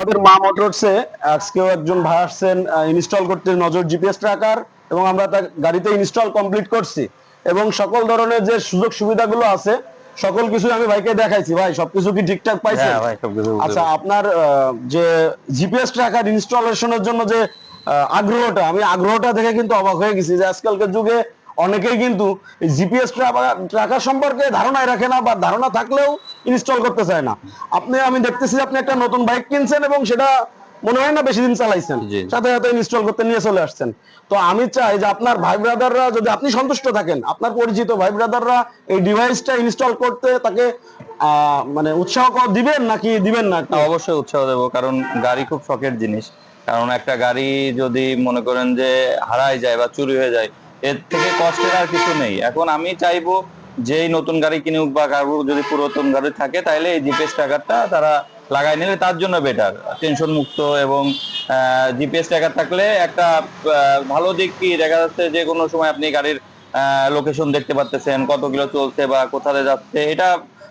আমাদের মা মোটরসে আজকেও একজন ভাই আসছেন ইনস্টল করতে নজর জিপিএস ট্র্যাকার এবং আমরা তার গাড়িতে ইনস্টল কমপ্লিট করছি। এবং সকল ধরনের যে সুযোগ সুবিধাগুলো আছে সকল কিছু আমি ভাইকে দেখাইছি। ভাই সবকিছু কি ঠিকঠাক পাইছেন? হ্যাঁ আচ্ছা আপনার যে জিপিএস ট্র্যাকার ইনস্টলেশনের জন্য যে আগ্রহটা আমি আগ্রহটা দেখে কিন্তু অবাক হয়ে গেছি যে আজকালকার যুগে অনেকেই কিন্তু জিপিএস ট্র্যাকার সম্পর্কে ধারণাই রাখে না বা ধারণা থাকলেও ইনস্টল করতে চায় না। আপনি আমি দেখতেছি আপনি একটা নতুন বাইক কিনছেন এবং সেটা মনে হয় না বেশি দিন চালাইছেন। সাথে সাথে ইনস্টল করতে নিয়ে চলে আসছেন। তো আমি চাই যে আপনার ভাই ব্রাদাররা যদি আপনি সন্তুষ্ট থাকেন আপনার পরিচিত ভাই ব্রাদাররা এই ডিভাইসটা ইনস্টল করতে তাকে আহ, মানে উৎসাহ দিবেন নাকি দিবেন না না, অবশ্যই উৎসাহ দেবো কারণ গাড়ি খুব শখের জিনিস। কারণ একটা গাড়ি যদি মনে করেন যে হারাই যায় বা চুরি হয়ে যায় এর থেকে কষ্টের আর কিছু নেই। এখন আমি চাইব যেই নতুন গাড়ি কিনুক বা কারও যদি পুরাতন গাড়ি থাকে তাহলে এই জিপিএস ট্র্যাকারটা তারা লাগাই নিলে তার জন্য বেটার টেনশন মুক্ত এবং জিপিএস ট্র্যাকার থাকলে একটা ভালো দিক কি? দেখা যাচ্ছে যে কোনো সময় আপনি গাড়ির লোকেশন দেখতে পাচ্তেছেন কত কিলো চলছে বা কোথায় যাচ্ছে, এটা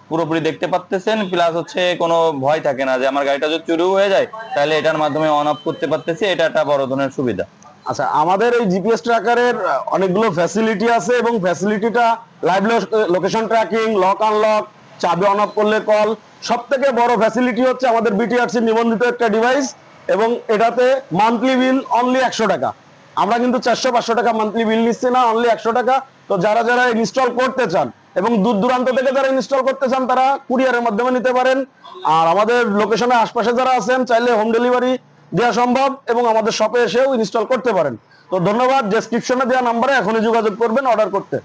পুরোপুরি দেখতে পাচ্তেছেন প্লাস হচ্ছে কোনো ভয় থাকে না যে আমার গাড়িটা যদি চুরি হয়ে যায় তাহলে এটার মাধ্যমে অন অফ করতে পারতেছি, এটা একটা বড় ধরনের সুবিধা। আচ্ছা আমাদের এই জিপিএস ট্র্যাকারের অনেকগুলো ফ্যাসিলিটি আছে এবং ফ্যাসিলিটিটা live location tracking lock unlock চাবি অন অফ করলে কল সব থেকে বড় ফ্যাসিলিটি হচ্ছে আমাদের বিটিআরসি নিবন্ধিত একটা ডিভাইস এবং এটাতে মান্থলি বিল অনলি একশো টাকা। আমরা কিন্তু চারশো, পাঁচশো টাকা মান্থলি বিল নিচ্ছি না অনলি একশো টাকা। তো যারা যারা ইনস্টল করতে চান এবং দূর দূরান্ত থেকে যারা ইনস্টল করতে চান, তারা কুরিয়ারের মাধ্যমে নিতে পারেন। আর আমাদের লোকেশনের আশপাশে যারা আছেন, চাইলে হোম ডেলিভারি দেওয়া সম্ভব এবং আমাদের শপে এসেও ইনস্টল করতে পারেন। তো ধন্যবাদ ডেসক্রিপশনে দেওয়া নাম্বারে এখনই যোগাযোগ করবেন অর্ডার করতে।